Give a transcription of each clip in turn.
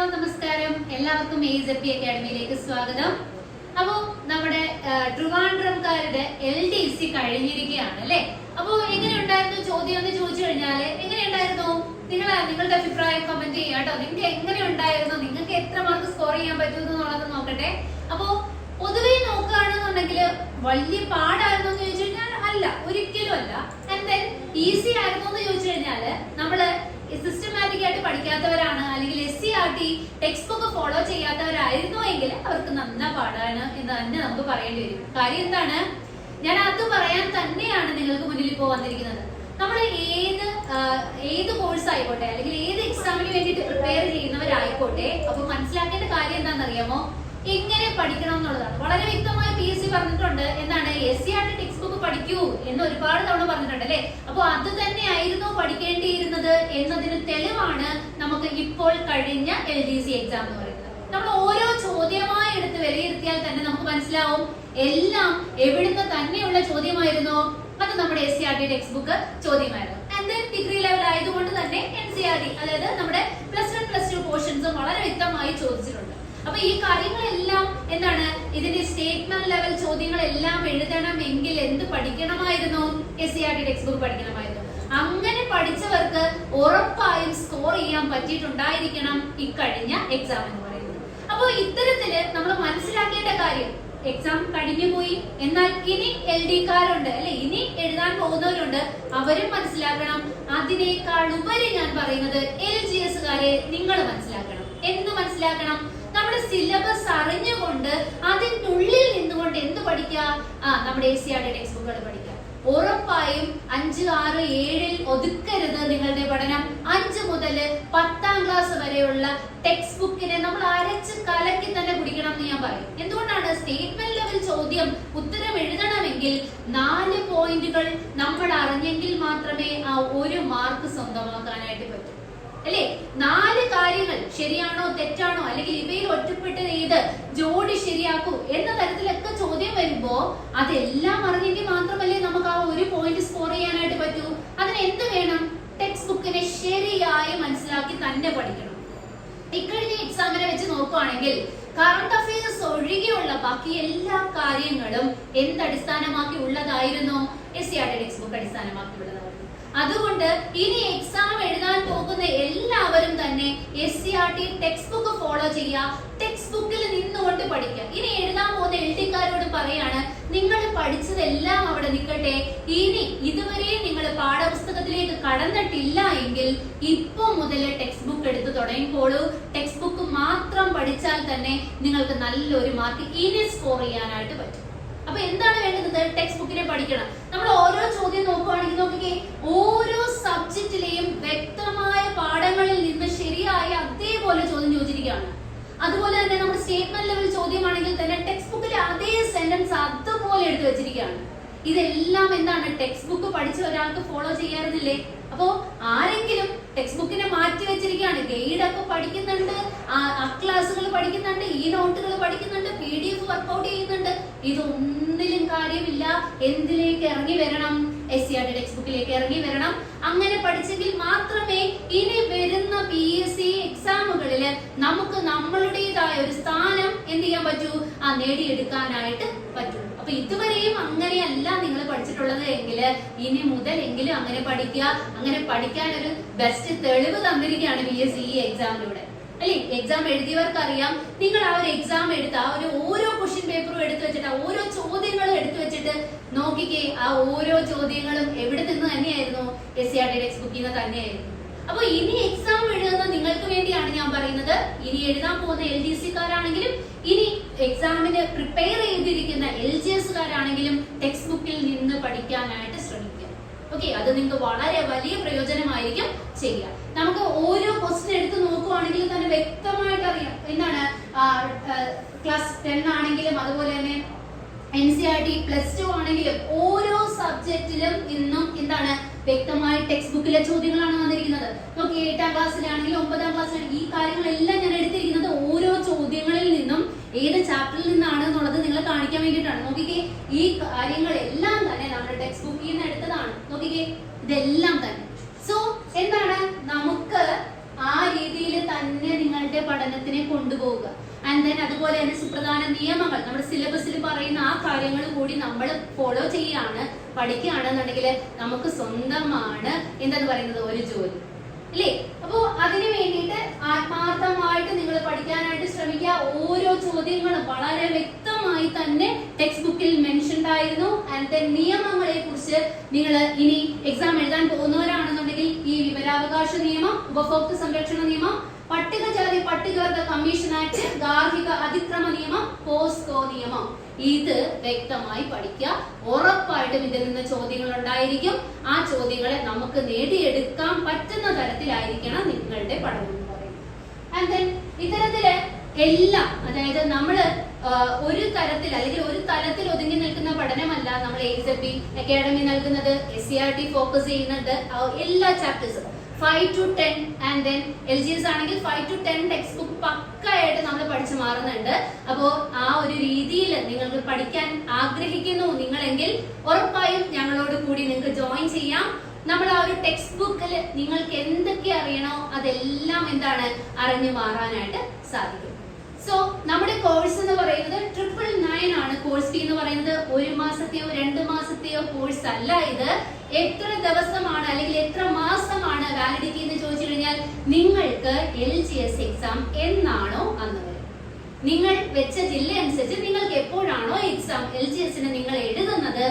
നമസ്കാരം. എല്ലാവർക്കും A J P അക്കാഡമിയിലേക്ക് സ്വാഗതം. അപ്പോ നമ്മുടെ ട്രിവാൻഡ്രംകാരുടെ എൽ ഡി സി കഴിഞ്ഞിരിക്കുകയാണ് അല്ലെ? അപ്പോ എങ്ങനെ ഉണ്ടായിരുന്നു ചോദ്യം എന്ന് ചോദിച്ചു കഴിഞ്ഞാൽ എങ്ങനെ ഉണ്ടായിരുന്നു നിങ്ങൾ നിങ്ങളുടെ അഭിപ്രായം കമന്റ് ചെയ്യാം കേട്ടോ. നിങ്ങൾക്ക് എങ്ങനെ ഉണ്ടായിരുന്നു നിങ്ങൾക്ക് എത്ര മാർക്ക് സ്കോർ ചെയ്യാൻ പറ്റുമെന്ന് എന്നുള്ളത് നോക്കട്ടെ. അപ്പോ പൊതുവെ നോക്കുകയാണെന്നുണ്ടെങ്കിൽ വലിയ പാടായിരുന്നു എന്ന് ചോദിച്ചു കഴിഞ്ഞാൽ അല്ല ഒരിക്കലും അല്ല. ആൻഡ് ഈസി ആയിരുന്നു എന്ന് ചോദിച്ചു കഴിഞ്ഞാൽ നമ്മൾ സിസ്റ്റമാറ്റിക് ആയിട്ട് പഠിക്കാത്തവരാണ് അല്ലെങ്കിൽ S C R T textbook follow ചെയ്യാത്തവരായിരുന്നു എങ്കിൽ അവർക്ക് നന്ന പാടാണ് എന്ന് തന്നെ നമുക്ക് പറയേണ്ടി വരും. കാര്യം എന്താണ്? ഞാൻ അത് പറയാൻ തന്നെയാണ് നിങ്ങൾക്ക് മുന്നിൽ ഇപ്പോൾ വന്നിരിക്കുന്നത്. നമ്മൾ ഏത് ഏത് കോഴ്സ് ആയിക്കോട്ടെ അല്ലെങ്കിൽ ഏത് എക്സാമിന് വേണ്ടിയിട്ട് പ്രിപ്പയർ ചെയ്യുന്നവരായിക്കോട്ടെ അപ്പൊ മനസ്സിലാക്കേണ്ട കാര്യം എന്താണെന്നറിയാമോ? എങ്ങനെ പഠിക്കണം എന്നുള്ളതാണ്. വളരെ വ്യക്തമായി പി എസ് സി പറഞ്ഞിട്ടുണ്ട്. എന്താണ്? S C R T text പഠിക്കൂ എന്ന് ഒരുപാട് തവണ പറഞ്ഞിട്ടുണ്ട് അല്ലെ അപ്പൊ അത് തന്നെയായിരുന്നു പഠിക്കേണ്ടിയിരുന്നത് എന്നതിന് തെളിവാണ് നമുക്ക് ഇപ്പോൾ കഴിഞ്ഞ എൽ ഡി സി എക്സാം എന്ന് പറയുന്നത്. നമ്മൾ ഓരോ ചോദ്യമായി എടുത്ത് വിലയിരുത്തിയാൽ തന്നെ നമുക്ക് മനസ്സിലാവും എല്ലാം എവിടുന്ന് തന്നെയുള്ള ചോദ്യമായിരുന്നു. അത് നമ്മുടെ S C R T text book ചോദ്യമായിരുന്നു degree level ആയതുകൊണ്ട് തന്നെ എൻ സി ആർ ടി അതായത് നമ്മുടെ പ്ലസ് വൺ പ്ലസ് ടു പോർഷൻസും വളരെ വ്യക്തമായി ചോദിച്ചിട്ടുണ്ട്. അപ്പൊ ഈ കാര്യങ്ങളെല്ലാം എന്താണ് ഇതിന്റെ സ്റ്റേറ്റ്മെന്റ് ലെവൽ ചോദ്യങ്ങളെല്ലാം എഴുതണമെങ്കിൽ എന്ത് പഠിക്കണമായിരുന്നു? S C R T textbook പഠിക്കണമായിരുന്നു. അങ്ങനെ പഠിച്ചവർക്ക് ഉറപ്പായും സ്കോർ ചെയ്യാൻ പറ്റിയിട്ടുണ്ടായിരിക്കണം ഇക്കഴിഞ്ഞ എക്സാം എന്ന് പറയുന്നത്. അപ്പൊ ഇത്തരത്തിൽ നമ്മൾ മനസ്സിലാക്കേണ്ട കാര്യം എക്സാം കഴിഞ്ഞു പോയി. എന്നാൽ ഇനി എൽ ഡി കാരുണ്ട് അല്ലെ? ഇനി എഴുതാൻ പോകുന്നവരുണ്ട്. അവരും മനസ്സിലാക്കണം. അതിനേക്കാൾ ഉപരി ഞാൻ പറയുന്നത് എൽ ജി എസുകാരെ നിങ്ങൾ മനസ്സിലാക്കണം. എന്ന് മനസ്സിലാക്കണം? സിലബസ് അറിഞ്ഞുകൊണ്ട് അതിനുള്ളിൽ നിന്നുകൊണ്ട് എന്ത് പഠിക്കാം ആ നമ്മുടെ എ സി ആർ ടെക്സ്റ്റ് ബുക്കുകൾ പഠിക്കാം ഉറപ്പായും അഞ്ച് ആറ് ഏഴിൽ ഒതുക്കരുത് നിങ്ങളുടെ പഠനം. അഞ്ച് മുതൽ പത്താം ക്ലാസ് വരെയുള്ള ടെക്സ്റ്റ് ബുക്കിനെ നമ്മൾ അരച്ച് കലക്കി തന്നെ കുടിക്കണം എന്ന് ഞാൻ പറയും. എന്തുകൊണ്ടാണ്? സ്റ്റേറ്റ്മെന്റ് ലെവൽ ചോദ്യം ഉത്തരം എഴുതണമെങ്കിൽ നാല് പോയിന്റുകൾ നമ്മൾ അറിഞ്ഞെങ്കിൽ മാത്രമേ ആ ഒരു മാർക്ക് സ്വന്തമാക്കാനായിട്ട് പറ്റൂ. അല്ലേ? നാല് കാര്യങ്ങൾ ശരിയാണോ തെറ്റാണോ അല്ലെങ്കിൽ ഇവയിൽ ഒറ്റപ്പെട്ട് ഏത് ജോഡി ശരിയാക്കൂ എന്ന തരത്തിലൊക്കെ ചോദ്യം വരുമ്പോ അതെല്ലാം അറിഞ്ഞെങ്കിൽ മാത്രമല്ലേ നമുക്ക് ആ ഒരു പോയിന്റ് സ്കോർ ചെയ്യാനായിട്ട് പറ്റൂ? അതിന് എന്ത് വേണം? ടെക്സ്റ്റ് ബുക്കിനെ ശരിയായി മനസ്സിലാക്കി തന്നെ പഠിക്കണം. ഇക്കഴിഞ്ഞ എക്സാമിനെ വെച്ച് നോക്കുകയാണെങ്കിൽ കറണ്ട് അഫയേഴ്സ് ഒഴികെയുള്ള ബാക്കി എല്ലാ കാര്യങ്ങളും എന്തടിസ്ഥാനമാക്കി ഉള്ളതായിരുന്നു? S C R text book അടിസ്ഥാനമാക്കി ഉള്ളതായിരുന്നു. അതുകൊണ്ട് ഇനി എക്സാം എഴുതാൻ പോകുന്ന എല്ലാവരും തന്നെ S C R T textbook follow ചെയ്യുക. ടെക്സ്റ്റ് ബുക്കിൽ നിന്നുകൊണ്ട് പഠിക്കുക. ഇനി എഴുതാൻ പോകുന്ന എൽ ടിക്കാരോട് പറയാണ് നിങ്ങൾ പഠിച്ചതെല്ലാം അവിടെ നിൽക്കട്ടെ. ഇനി ഇതുവരെ നിങ്ങൾ പാഠപുസ്തകത്തിലേക്ക് കടന്നിട്ടില്ല എങ്കിൽ ഇപ്പൊ മുതൽ ടെക്സ്റ്റ് ബുക്ക് എടുത്ത് തുടങ്ങിക്കോളൂ. ടെക്സ്റ്റ് ബുക്ക് മാത്രം പഠിച്ചാൽ തന്നെ നിങ്ങൾക്ക് നല്ലൊരു മാർക്ക് ഇനി സ്കോർ ചെയ്യാനായിട്ട് പറ്റും. അപ്പൊ എന്താണ് വേണ്ടത്? ടെക്സ്റ്റ് ബുക്കിനെ പഠിക്കണം. നമ്മൾ ഓരോ ചോദ്യം നോക്കുകയാണെങ്കിൽ നോക്കിക്കേ ഓരോ സബ്ജക്റ്റിലെയും വ്യക്തമായ പാഠങ്ങളിൽ നിന്ന് ശരിയായ അതേപോലെ ചോദ്യം ചോദിച്ചിരിക്കുകയാണ്. അതുപോലെ തന്നെ നമ്മൾ സ്റ്റേറ്റ്മെന്റ് ലെവൽ ചോദ്യമാണെങ്കിൽ തന്നെ ടെക്സ്റ്റ് ബുക്കിലെ അതേ സെന്റൻസ് അതുപോലെ എടുത്തു വെച്ചിരിക്കുകയാണ്. ഇതെല്ലാം എന്താണ്? ടെക്സ്റ്റ് ബുക്ക് പഠിച്ച ഒരാൾക്ക് ഫോളോ ചെയ്യാറുന്നില്ലേ? അപ്പോ ആരെങ്കിലും ടെക്സ്റ്റ് ബുക്കിനെ മാറ്റി വെച്ചിരിക്കുകയാണ്. ഗൈഡ് ഒക്കെ പഠിക്കുന്നുണ്ട് ക്ലാസ്സുകൾ പഠിക്കുന്നുണ്ട് ഈ നോട്ടുകൾ പഠിക്കുന്നുണ്ട് പി ഡി എഫ് വർക്ക്ഔട്ട് ചെയ്യുന്നുണ്ട്. ഇതൊന്നിലും കാര്യമില്ല. എന്തിലേക്ക് ഇറങ്ങി വരണം? S C R T text ബുക്കിലേക്ക് ഇറങ്ങി വരണം. അങ്ങനെ പഠിച്ചെങ്കിൽ മാത്രമേ ഇനി വരുന്ന പി എസ് സി എക്സാമുകളിൽ നമുക്ക് നമ്മളുടേതായ ഒരു സ്ഥാനം എന്ത് ചെയ്യാൻ പറ്റൂ? ആ നേടിയെടുക്കാനായിട്ട് പറ്റുള്ളൂ അപ്പൊ ഇതുവരെയും അങ്ങനെയല്ല നിങ്ങൾ പഠിച്ചിട്ടുള്ളത് എങ്കിൽ ഇനി മുതലെങ്കിലും അങ്ങനെ പഠിക്കുക അങ്ങനെ പഠിക്കാൻ ഒരു ബെസ്റ്റ് തെളിവ് തന്നിരിക്കുകയാണ് ബി എസ് സി ഈ എക്സാമിലൂടെ അല്ലെ? എക്സാം എഴുതിയവർക്ക് അറിയാം നിങ്ങൾ ആ ഒരു എക്സാം എടുത്ത് ആ ഒരു ഓരോ ക്വസ്റ്റ്യൻ പേപ്പറും എടുത്തു വെച്ചിട്ട് ഓരോ ചോദ്യങ്ങളും എടുത്തു വെച്ചിട്ട് നോക്കിക്കേ ആ ഓരോ ചോദ്യങ്ങളും എവിടെ നിന്ന് തന്നെയായിരുന്നു? S C R T text ബുക്കിൽ നിന്ന് തന്നെയായിരുന്നു. അപ്പൊ ഇനി എക്സാം എഴുതുന്ന നിങ്ങൾക്ക് വേണ്ടിയാണ് ഞാൻ പറയുന്നത്. ഇനി എഴുതാൻ പോകുന്ന എൽ ഡി സിക്കാരാണെങ്കിലും ഇനി എക്സാമിന് പ്രിപ്പയർ ചെയ്തിരിക്കുന്ന എൽ ജി എസുകാരാണെങ്കിലും ടെക്സ്റ്റ് ബുക്കിൽ നിന്ന് പഠിക്കാനായിട്ട് ശ്രമിക്കുക. ഓക്കെ അത് നിങ്ങൾക്ക് വളരെ വലിയ പ്രയോജനമായിരിക്കും ചെയ്യുക. നമുക്ക് ഓരോ ക്വസ്റ്റ്യൻ എടുത്ത് നോക്കുവാണെങ്കിൽ തന്നെ വ്യക്തമായിട്ട് അറിയാം. എന്താണ്? ക്ലാസ് ടെൻ ആണെങ്കിലും അതുപോലെ തന്നെ N C R T plus two ആണെങ്കിലും ഓരോ സബ്ജക്റ്റിലും ഇന്നും എന്താണ് വ്യക്തമായ ടെക്സ്റ്റ് ബുക്കിലെ ചോദ്യങ്ങളാണ് വന്നിരിക്കുന്നത്. നോക്കി എട്ടാം ക്ലാസ്സിലാണെങ്കിലും ഒമ്പതാം ക്ലാസ്സിലാണെങ്കിൽ ഈ കാര്യങ്ങളെല്ലാം ഞാൻ എടുത്തിരിക്കുന്നത് ഓരോ ചോദ്യങ്ങളിൽ നിന്നും ഏത് ചാപ്റ്ററിൽ നിന്നാണ് എന്നുള്ളത് നിങ്ങളെ കാണിക്കാൻ വേണ്ടിയിട്ടാണ്. നോക്കിക്കേ ഈ കാര്യങ്ങളെല്ലാം തന്നെ നമ്മുടെ ടെക്സ്റ്റ് ബുക്കിൽ നിന്ന് എടുത്തതാണ്. നോക്കിക്കേ ഇതെല്ലാം തന്നെ സോ എന്താണ് നമുക്ക് ആ രീതിയിൽ തന്നെ നിങ്ങളുടെ പഠനം പഠനത്തിനെ കൊണ്ടുപോവുക ദെൻ അതുപോലെ തന്നെ സുപ്രധാന നിയമങ്ങൾ. നമ്മുടെ സിലബസിൽ പറയുന്ന ആ കാര്യങ്ങൾ കൂടി നമ്മൾ ഫോളോ ചെയ്യാണ് പഠിക്കുകയാണെന്നുണ്ടെങ്കിൽ നമുക്ക് സ്വന്തമാണ് എന്തെന്ന് പറയുന്നത്? ഒരു ജോലി. അല്ലേ? അപ്പോ അതിനു വേണ്ടിയിട്ട് ആത്മാർത്ഥമായിട്ട് നിങ്ങൾ പഠിക്കാനായിട്ട് ശ്രമിക്കുക. ഓരോ ചോദ്യങ്ങളും വളരെ വ്യക്തമായി തന്നെ ടെക്സ്റ്റ് ബുക്കിൽ മെൻഷൻഡ് ആൻഡ് ദെൻ നിയമങ്ങളെ കുറിച്ച് നിങ്ങൾ ഇനി എക്സാം എഴുതാൻ പോകുന്നവരാണെന്നുണ്ടെങ്കിൽ ഈ വിവരാവകാശ നിയമം ഉപഭോക്തൃ സംരക്ഷണ നിയമം പട്ടികജാതി പട്ടികവർഗ കമ്മീഷൻ ആക്ട് ഗാർഹിക അതിക്രമ നിയമം പോസ്കോ നിയമം. ഇത് വ്യക്തമായി പഠിക്കുക. ഉറപ്പായിട്ടും ഇതിൽ നിന്ന് ചോദ്യങ്ങൾ ഉണ്ടായിരിക്കും. ആ ചോദ്യങ്ങളെ നമുക്ക് നേടിയെടുക്കാൻ പറ്റുന്ന തരത്തിലായിരിക്കണം നിങ്ങളുടെ പഠനം എന്ന് പറയുന്നത്. ആൻഡ് ദെൻ ഇത്തരത്തിൽ എല്ലാം അതായത് നമ്മൾ ഒരു തരത്തിൽ അല്ലെങ്കിൽ ഒരു തലത്തിൽ ഒതുങ്ങി നിൽക്കുന്ന പഠനമല്ല നമ്മൾ എ അക്കാഡമി നൽകുന്നത് S C R T focus ചെയ്യുന്നുണ്ട് എല്ലാ ചാപ്റ്റേഴ്സും five to ten and then L G S ആണെങ്കിൽ five to ten text book പക്കായിട്ട് നമ്മൾ പഠിച്ചു മാറുന്നുണ്ട്. അപ്പോ ആ ഒരു രീതിയിൽ നിങ്ങൾക്ക് പഠിക്കാൻ ആഗ്രഹിക്കുന്നു നിങ്ങളെങ്കിൽ ഉറപ്പായും ഞങ്ങളോട് കൂടി നിങ്ങൾക്ക് ജോയിൻ ചെയ്യാം. നമ്മൾ ആ ഒരു ടെക്സ്റ്റ് ബുക്കിൽ നിങ്ങൾക്ക് എന്തൊക്കെ അറിയണോ അതെല്ലാം എന്താണ് അറിഞ്ഞു മാറാനായിട്ട് സാധിക്കും. സോ നമ്മുടെ കോഴ്സ് എന്ന് പറയുന്നത് ട്രിപ്പിൾ നയൻ ആണ് കോഴ്സ് ഫീ എന്ന് പറയുന്നത്. ഒരു മാസത്തെയോ രണ്ട് മാസത്തെയോ കോഴ്സ് അല്ല ഇത്. എത്ര ദിവസമാണ് അല്ലെങ്കിൽ എത്ര മാസമാണ് വാലിഡിറ്റി എന്ന് ചോദിച്ചു കഴിഞ്ഞാൽ നിങ്ങൾക്ക് എൽ ജി എസ് എക്സാം എന്നാണോ അന്ന് വരും. നിങ്ങൾ വെച്ച ജില്ല അനുസരിച്ച് നിങ്ങൾക്ക് എപ്പോഴാണോ എക്സാം എൽ ജി എസിന് നിങ്ങൾ എഴുതുന്നത്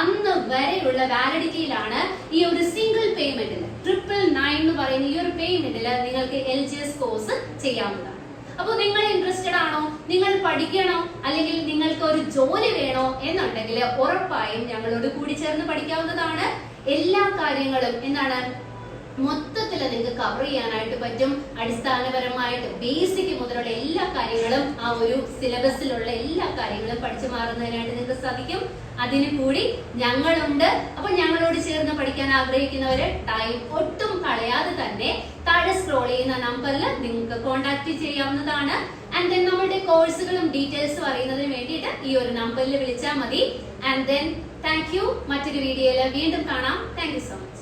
അന്ന് വരെയുള്ള വാലിഡിറ്റിയിലാണ് ഈ ഒരു സിംഗിൾ പേയ്മെന്റിൽ ട്രിപ്പിൾ നയൻ എന്ന് പറയുന്ന ഈ ഒരു പേയ്മെന്റിൽ നിങ്ങൾക്ക് എൽ ജി എസ് കോഴ്സ് ചെയ്യാവുന്നതാണ്. അപ്പൊ നിങ്ങൾ ഇൻട്രസ്റ്റഡ് ആണോ? നിങ്ങൾ പഠിക്കണോ? അല്ലെങ്കിൽ നിങ്ങൾക്ക് ഒരു ജോലി വേണോ? എന്നുണ്ടെങ്കിൽ ഉറപ്പായും ഞങ്ങളോട് കൂടി ചേർന്ന് പഠിക്കാവുന്നതാണ് എല്ലാ കാര്യങ്ങളും. എന്താണ്? മൊത്തത്തിൽ നിങ്ങൾക്ക് കവർ ചെയ്യാനായിട്ട് പറ്റും. അടിസ്ഥാനപരമായിട്ട് ബേസിക് മുതലുള്ള എല്ലാ കാര്യങ്ങളും ആ ഒരു സിലബസിലുള്ള എല്ലാ കാര്യങ്ങളും പഠിച്ചു മാറുന്നതിനായിട്ട് നിങ്ങൾക്ക് സാധിക്കും. അതിന് കൂടി ഞങ്ങളുണ്ട്. അപ്പൊ ഞങ്ങളോട് ചേർന്ന് പഠിക്കാൻ ആഗ്രഹിക്കുന്നവര് ടൈം ഒട്ടും കളയാതെ തന്നെ സ്ക്രോൾ ചെയ്യുന്ന നമ്പറിൽ നിങ്ങൾക്ക് കോൺടാക്ട് ചെയ്യാവുന്നതാണ്. ആൻഡ് ദെൻ നമ്മുടെ കോഴ്സുകളും ഡീറ്റെയിൽസും അറിയുന്നതിന് വേണ്ടിയിട്ട് ഈ ഒരു നമ്പറിൽ വിളിച്ചാൽ മതി. ആൻഡ് ദെൻ താങ്ക് യു മറ്റൊരു വീഡിയോയിൽ വീണ്ടും കാണാം. Thank you so much